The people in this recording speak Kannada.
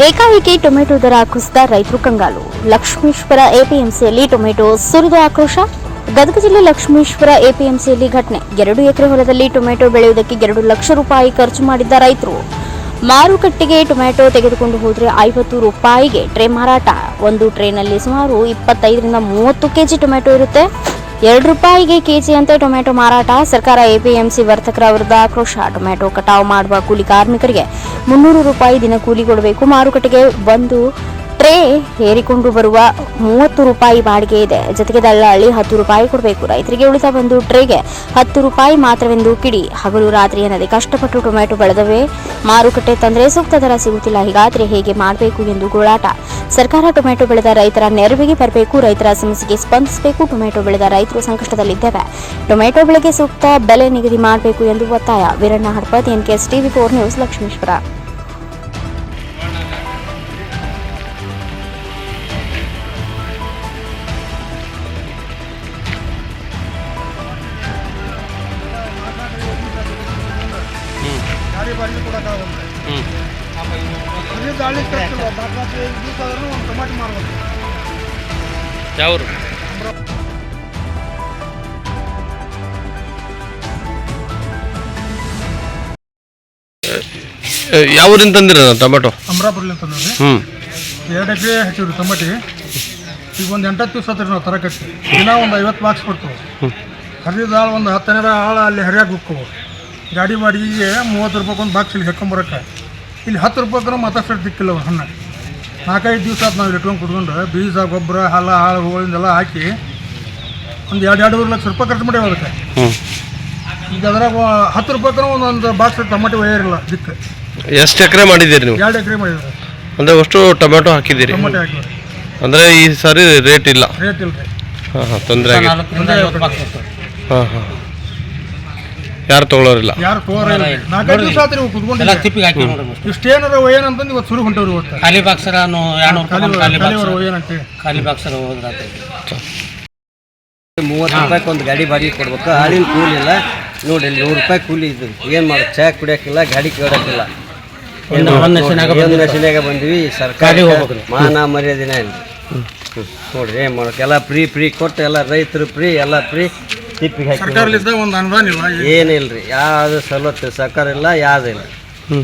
ಏಕಾಏಕಿ ಟೊಮೆಟೊ ದರ ಕುಸಿದ ರೈತರು ಕಂಗಾಲು. ಲಕ್ಷ್ಮೀಶ್ವರ ಎಪಿಎಂಸಿಯಲ್ಲಿ ಟೊಮೆಟೊ ಸುರಿದು ಆಕ್ರೋಶ. ಗದಗ ಜಿಲ್ಲೆ ಲಕ್ಷ್ಮೀಶ್ವರ ಎಪಿಎಂಸಿಯಲ್ಲಿ ಘಟನೆ. ಎರಡು ಎಕರೆ ಹೊಲದಲ್ಲಿ ಟೊಮೆಟೊ ಬೆಳೆಯುವುದಕ್ಕೆ ಎರಡು ಲಕ್ಷ ರೂಪಾಯಿ ಖರ್ಚು ಮಾಡಿದ್ದ ರೈತರು. ಮಾರುಕಟ್ಟೆಗೆ ಟೊಮೆಟೊ ತೆಗೆದುಕೊಂಡು ಹೋದರೆ ಐವತ್ತು ರೂಪಾಯಿಗೆ ಟ್ರೇ ಮಾರಾಟ. ಒಂದು ಟ್ರೇನಲ್ಲಿ ಸುಮಾರು ಇಪ್ಪತ್ತೈದರಿಂದ ಮೂವತ್ತು ಕೆಜಿ ಟೊಮೆಟೊ ಇರುತ್ತೆ. ಎರಡು ರೂಪಾಯಿಗೆ ಕೆಜಿ ಅಂತೆ ಟೊಮೆಟೊ ಮಾರಾಟ. ಸರ್ಕಾರ ಎಪಿಎಂಸಿ ವರ್ತಕರ ವಿರುದ್ಧ ಆಕ್ರೋಶ. ಟೊಮೆಟೊ ಕಟಾವು ಮಾಡುವ ಕೂಲಿ ಕಾರ್ಮಿಕರಿಗೆ ಮುನ್ನೂರು ರೂಪಾಯಿ ದಿನ ಕೂಲಿ ಕೊಡಬೇಕು. ಮಾರುಕಟ್ಟೆಗೆ ಒಂದು ಟ್ರೇ ಹೇರಿಕೊಂಡು ಬರುವ ಮೂವತ್ತು ರೂಪಾಯಿ ಬಾಡಿಗೆ ಇದೆ. ಜೊತೆಗೆ ದಳ್ಳಾಳಿ ಹತ್ತು ರೂಪಾಯಿ ಕೊಡಬೇಕು. ರೈತರಿಗೆ ಉಳಿದ ಒಂದು ಟ್ರೇಗೆ ಹತ್ತು ರೂಪಾಯಿ ಮಾತ್ರವೆಂದು ಕಿಡಿ. ಹಗಲು ರಾತ್ರಿ ಎನ್ನದೆ ಕಷ್ಟಪಟ್ಟು ಟೊಮೆಟೊ ಬೆಳೆದವೆ ಮಾರುಕಟ್ಟೆ ತಂದರೆ. ಸೂಕ್ತ ದರ ಸಿಗುತ್ತಿಲ್ಲ. ಹೀಗಾದರೆ ಹೇಗೆ ಮಾಡಬೇಕು ಎಂದು ಗೋಳಾಟ. ಸರ್ಕಾರ ಟೊಮೆಟೊ ಬೆಳೆದ ರೈತರ ನೆರವಿಗೆ ಬರಬೇಕು, ರೈತರ ಸಮಸ್ಯೆಗೆ ಸ್ಪಂದಿಸಬೇಕು, ಟೊಮೆಟೊ ಬೆಳೆದ ರೈತರು ಸಂಕಷ್ಟದಲ್ಲಿದ್ದೇವೆ. ಟೊಮೆಟೊ ಬೆಳೆಗೆ ಸೂಕ್ತ ಬೆಲೆ ನಿಗದಿ ಮಾಡಬೇಕು ಎಂದು ಒತ್ತಾಯ. Veeranna Hadapad, NKS TV four news, Lakshmeshwar. ಗಾಡಿ ಕೂಡ ಕೊಡೋಕ್ಕಾಗಲ್ಲ ಅಲ್ಲಿ ಗಾಳಿ ಕಟ್ಟಿಲ್ಲ ನಾಲ್ಕು ನಾಲ್ಕು ಐದು ದಿವಸ ಆದ್ರೂ ಒಂದು ಟೊಮಾಟೊ? ಮಾರ್ಬೇಕು ಯಾವ್ರು ಯಾವ ತಂದಿರ ಟೊಮೆಟೊ ನೋಡ್ರಿ ಹ್ಞೂ ಎರಡು ಎಕರೆ ಹಚ್ಚಿವ್ರಿ ಟೊಮಾಟಿ. ಈಗ ಒಂದು ಎಂಟತ್ತು ದಿವಸ ಆತ್ರಿ ನಾವು ತರಕಟ್ಟಿ ದಿನ ಒಂದು ಐವತ್ತು ಬಾಕ್ಸ್ ಕೊಡ್ತೇವೆ. ಹರಿದ ಆಳು ಒಂದು ಹತ್ತನೇರ ಆಳು ಅಲ್ಲಿ ಹರಿಯಾಗಿ ಹೋಗ್ಕೋವು ಗಾಡಿ ಬಾಡಿಗೆಗೆ ಮೂವತ್ತು ರೂಪಾಯಿ ಒಂದು ಬಾಕ್ಸ್ ಇಲ್ಲಿ ಹೆಕ್ಕೊಂಬರಕ್ಕೆ ಇಲ್ಲಿ ಹತ್ತು ರೂಪಾಯಿಗೂ ಮತ್ತಷ್ಟು ಸಿಕ್ಕಿಲ್ಲ ಅವ್ರು ಹಣ್ಣು. ನಾಲ್ಕೈದು ದಿವಸ ಆತು ನಾವು ಇಟ್ಕೊಂಡು ಕುತ್ಕೊಂಡು ಬೀಜ ಗೊಬ್ಬರ ಹಲ ಹಾಳು ಹೂಗಳಿಂದೆಲ್ಲ ಹಾಕಿ ಒಂದು ಎರಡು ಎರಡೂವರೆ ಲಕ್ಷ ರೂಪಾಯಿ ಖರ್ಚು ಮಾಡಿ ಅದಕ್ಕೆ. ಹ್ಞೂ ಈಗ ಅದ್ರಾಗ ಹತ್ತು ರೂಪಾಯಿಗೂ ಒಂದೊಂದು ಬಾಕ್ಸ್ ಟೊಮೆಟೊ ಒಯ್ಯಿರಲ್ಲ ದಿಕ್ಕೆ. ಎಷ್ಟು ಎಕರೆ ಮಾಡಿದ್ದೀರಿ ನೀವು? ಎರಡು ಎಕರೆ ಮಾಡಿದ್ರೆ ಅಂದರೆ ಅಷ್ಟು ಟೊಮೆಟೊ ಹಾಕಿದ್ದೀರಿ? ಟೊಮೆಟೊ ಹಾಕಿದ್ರೆ ಅಂದರೆ ಈ ಸಾರಿ ರೇಟ್ ಇಲ್ಲ. ರೇಟ್ ಇಲ್ಲ ರೀ ಹಾಂ ಹಾಂ ತೊಂದರೆ ಆಗಿದೆ ಹಾಂ ಹಾಂ. ಯಾರು ತಗೊಳ್ಳೋರಿಲ್ಲ ಯಾರು ತೋರಿಲ್ಲ ನಾಲ್ಕೈದು ದಿವಸ ಆತ್ರಿ ಕುತ್ಕೊಂಡಿಲ್ಲ ತಿಪ್ಪಿಗೆ ಹಾಕಿ ನೋಡ್ರಿ ಇಷ್ಟೇನಾರ ಏನಂತ ಇವತ್ತು ಶುರು ಹೊಂಟವ್ರಿ ಇವತ್ತು. ಖಾಲಿ ಬಾಕ್ಸರ ಎರಡ್ನೂರು ಖಾಲಿ ರೂಪಾಯಿ ಖಾಲಿ ಖಾಲಿ ಬಾಕ್ಸರ ಹೋದ್ರ ಮೂವತ್ತು ರೂಪಾಯಿಗೆ ಒಂದು ಗಾಡಿ ಬಾಡಿಗೆ ಕೊಡ್ಬೇಕು. ಹಾಲಿನ ಕೂಲಿ ಇಲ್ಲ. ನೋಡಿ ಇಲ್ಲಿ ನೂರು ರೂಪಾಯಿ ಕೂಲಿ ಇದು. ಏನು ಮಾಡೋದು? ಚಾ ಕುಡಿಯೋಕ್ಕಿಲ್ಲ ಗಾಡಿ ಕೇಳೋಕ್ಕಿಲ್ಲ ಒಂದು ಬಂದ್ವಿ. ಸರ್ಕಾರಿ ಮಾನ ಮರ್ಯಾದಿನ ಇಲ್ಲ. ಹ್ಮ್. ನೋಡ್ರಿ ಏನು ಮಾಡೋಕೆ ಎಲ್ಲ ಫ್ರೀ ಫ್ರೀ ಕೊಟ್ಟು ಎಲ್ಲ ರೈತರು ಫ್ರೀ ಎಲ್ಲ ಫ್ರೀ ತಿಪ್ಪಿಗೆ ಹಾಕಿ ಸರ್ಕಾರಲಿದ್ದ ಒಂದು ಅನುದಾನ ಇಲ್ಲ ಏನಿಲ್ಲ ರೀ ಯಾವುದು ಸವಲತ್ತು ಸರ್ಕಾರ ಇಲ್ಲ ಯಾವುದಿಲ್ಲ ಹ್ಞೂ